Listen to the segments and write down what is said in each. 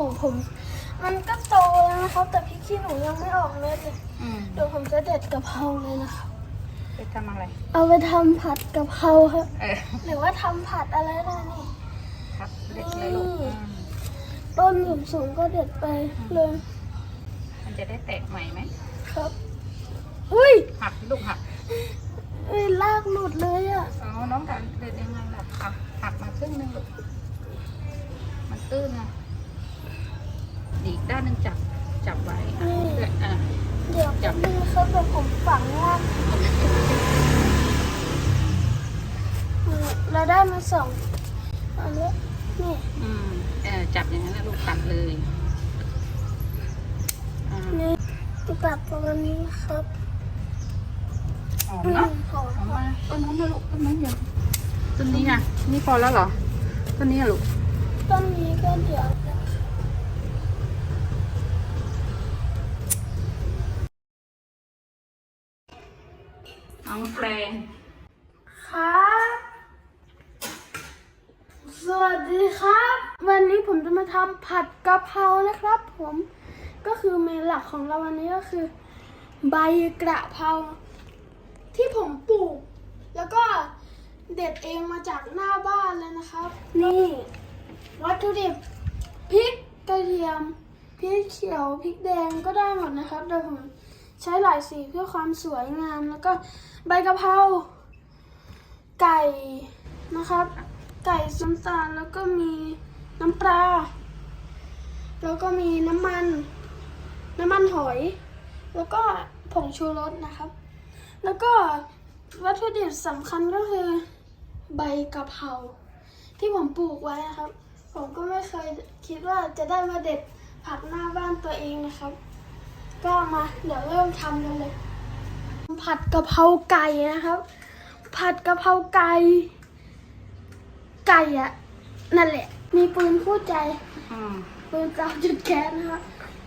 ของผม มันก็โตแล้วนะครับ แต่พริกขี้หนูยังไม่ออกเม็ดเลยอืมเดี๋ยวผมจะเด็ดกะเพราเลยนะครับ ไปทำอะไร เอาไปทำผัดกะเพราครับ เออ หรือว่าทำผัดอะไรได้นี่ ครับเด็กเลยลูกอืมต้นสูงๆก็เด็ดไปเลยมันจะได้แตกใหม่ไหม ครับ อุ้ยหักลูกหักเอ้ยลากหลุดเลยอะอ๋อน้องกันเด็ดยังไงล่ะหักหักมาครึ่งหนึงลูกมันตื้นไง อีกด้านหนึงจับจับไว้อะเพื่อนอะ เดี๋ยวแป๊บนึงครับเดี๋ยวผมฝังลากอืมเราได้มาสองอันนี้นี่อืมเออจับอย่างนั้นนะลูกตัดเลยอ่านี่ตัดประมาณนี้ครับหอมอืมเนาะหอมหอมมาต้นนู้นนะลูกต้นนู้นยังต้นนี้อะนี่พอแล้วเหรอต้นนี้อะลูก ต้นนี้ก็เดี๋ยวจะ น้องแปลงครับสวัสดีครับ วันนี้ผมจะมาทำผัดกะเพรานะครับ ผมก็คือเมนหลักของเราวันนี้ก็คือ ใบกระเพราที่ผมปลูก แล้วก็เด็ดเองมาจากหน้าบ้านเลยนะครับ นี่ วัตถุดิบพริกกระเทียมพริกเขียวพริกแดงก็ได้หมดนะครับโดยผม ใช้หลายสีเพื่อความสวยงาม แล้วก็ใบกะเพราไก่นะครับ ไก่ส้มตาลแล้วก็มีน้ำปลาแล้วก็มีน้ำมัน น้ำมันหอย แล้วก็ผงชูรสนะครับ แล้วก็วัตถุดิบสำคัญก็คือใบกะเพราที่ผมปลูกไว้นะครับ ผมก็ไม่เคยคิดว่าจะได้มาเด็ดผักหน้าบ้านตัวเองนะครับ ก็มา เดี๋ยวเริ่มทำกันเลย ผัดกะเพราไก่นะครับ ผัดกะเพราไก่ ไก่อะนั่นแหละ มีปืนคู่ใจอืมปืนจับจุดแก๊สนะคะ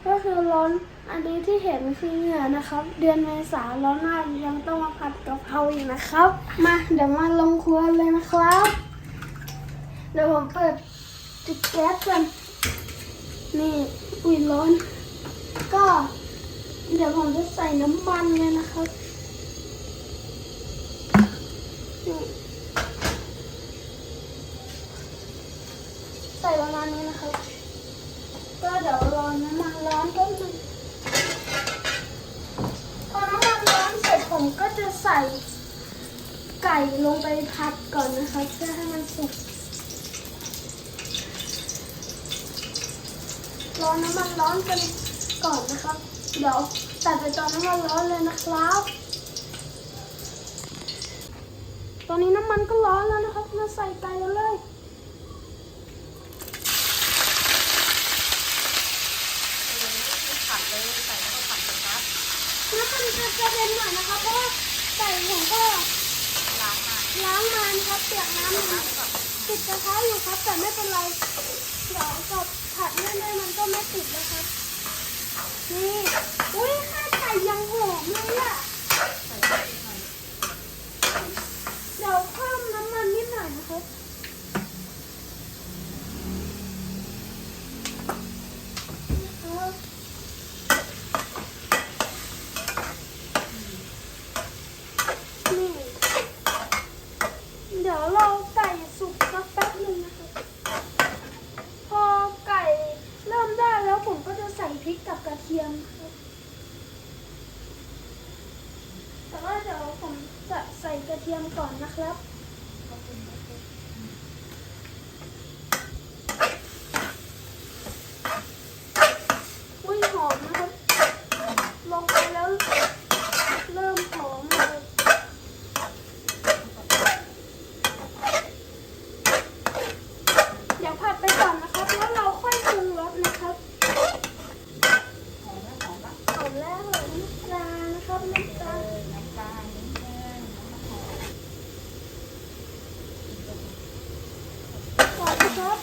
ก็คือร้อนอันนี้ที่เห็นคือเหงื่อนะครับ เดือนเมษาร้อนมากยังต้องมาผัดกะเพราอีกนะครับ มาเดี๋ยวมาลงครัวเลยนะครับ เดี๋ยวผมเปิดจุดแก๊สก่อนนี่อุ้ยร้อน ก็ เดี๋ยวผมจะใส่น้ำมันเลยนะครับใส่ประมาณนี้นะครับ ก็เดี๋ยวรอน้ำมันร้อนแป๊บนึงพอน้ำมันร้อนเสร็จผมก็จะใส่ไก่ลงไปผัดก่อนนะคะเพื่อให้มันสุกรอน้ำมันร้อนกันก่อนนะครับ เดี๋ยวตัดไปตอนน้ำมันร้อนเลยนะครับ ตอนนี้น้ำมันก็ร้อนแล้วนะครับ มาใส่ไก่กันเลยผัดเลยใส่แล้วก็ผัดเลยครับน้ำมันจะกระเด็นหน่อยนะคะเพราะว่าไก่ผมก็ล้างมาล้างมานะครับเปียกน้ำมันติดกระทะอยู่ครับ แต่ไม่เป็นไร เดี๋ยวกับผัดเรื่อยๆมันก็ไม่ติดแล้วครับ นี่อุ้ยข้าไก่ยังหอมเลยอะใส่ไปหน่อยเดี๋ยวเพิ่มน้ำมันนิดหน่อยนะครับนี่เดี๋ยวเรอไก่สุกสักแป๊บหนึ่งนะคะพอไก่เริ่มได้แล้วผมก็จะใส่พริกกับกระเทียมครับแต่ว่าเดี๋ยวผมจะใส่กระ เทียมก่อนนะครับอุ้ยหอมนะครับ ลงไปแล้ว เริ่มหอมเลย เดี๋ยวผัดไปก่อนนะครับ แล้วเราค่อยปรุงรสนะครับ หอมแล้วหอมละ หอมแล้วเหลือน้ำปลานะครับน้ำปลา น้ำปลานิดนึงน้ำหอม ก่อ นะครับ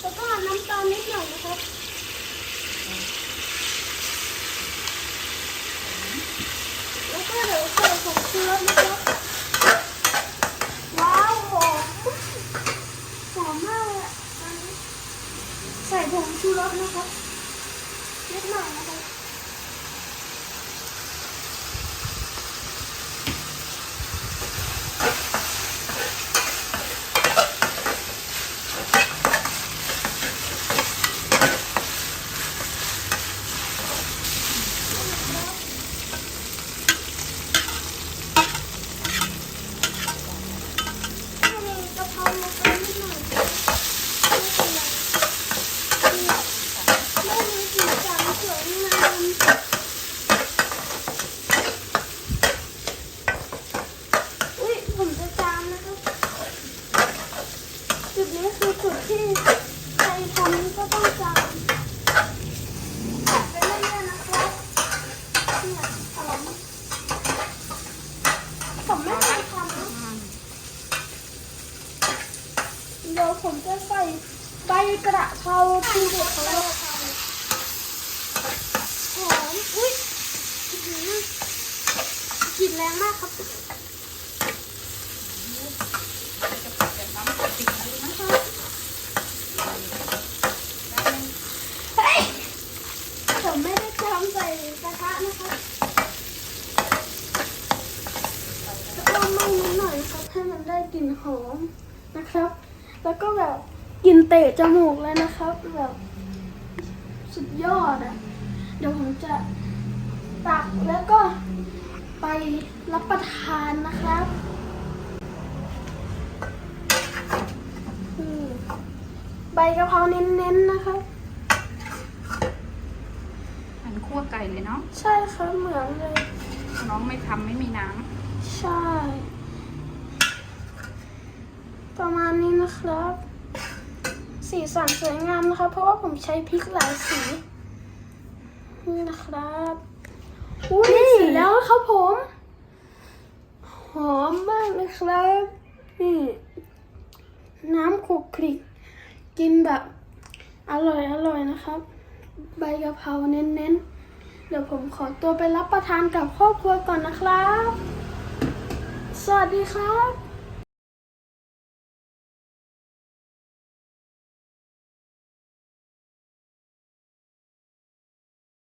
แล้วก็น้ำตาลนิดหน่อยนะครับแล้วก็เดี๋ยวใส่ผงชูรสนะครับ ว้าวหอมหอมมากเลยอะอันนี้ใส่ผงชูรส นะครับนิดหน่อยนะครับ ถ้ามีกะเพราลงไปนิดหน่อยไม่เป็นไรไม่มีสีสันสวยงามอุ้ยผมจะจามนะครับ จุดนี้คือจุดที่ใครทำก็ต้องจามผัดไปเรื่อยๆนะครับเนี่ยหอมผมไม่เคยทำนะ อืม เดี๋ยว ผมจะใส่ใบกระเพราทีเด็ดของเราหอมอุ้ยกลิ่นแรงมากครับจะผัดแบบน้ำผัดพริกนะลูนะได้ไหมเฮ้ยผมไม่ได้ทำใส่กระทะนะครับแล้วก็ไม่นิดหน่อยนะครับให้มันได้กลิ่นหอมนะครับ แล้วก็แบบกลิ่นเตะจมูกเลยนะครับแบบสุดยอดอะ เดี๋ยวผมจะตักแล้วก็ไปรับประทานนะครับอืมใบกะเพราเน้นๆนะครับหันคั่วไก่เลยเนาะ ใช่ครับเหมือนเลย น้องไม่ทำไม่มีน้ใช่ ประมาณนี้นะครับ สีสันสวยงามนะครับเพราะว่าผมใช้พริกหลายสี นี่นะครับอุ้ยเสร็จแล้วครับผม หอมมากเลยครับ นี่ น้ำขลุกคลิก กินแบบ อร่อยอร่อยนะครับ ใบกะเพราเน้นๆ เดี๋ยวผมขอตัวไปรับประทานกับครอบครัวก่อนนะครับ สวัสดีครับ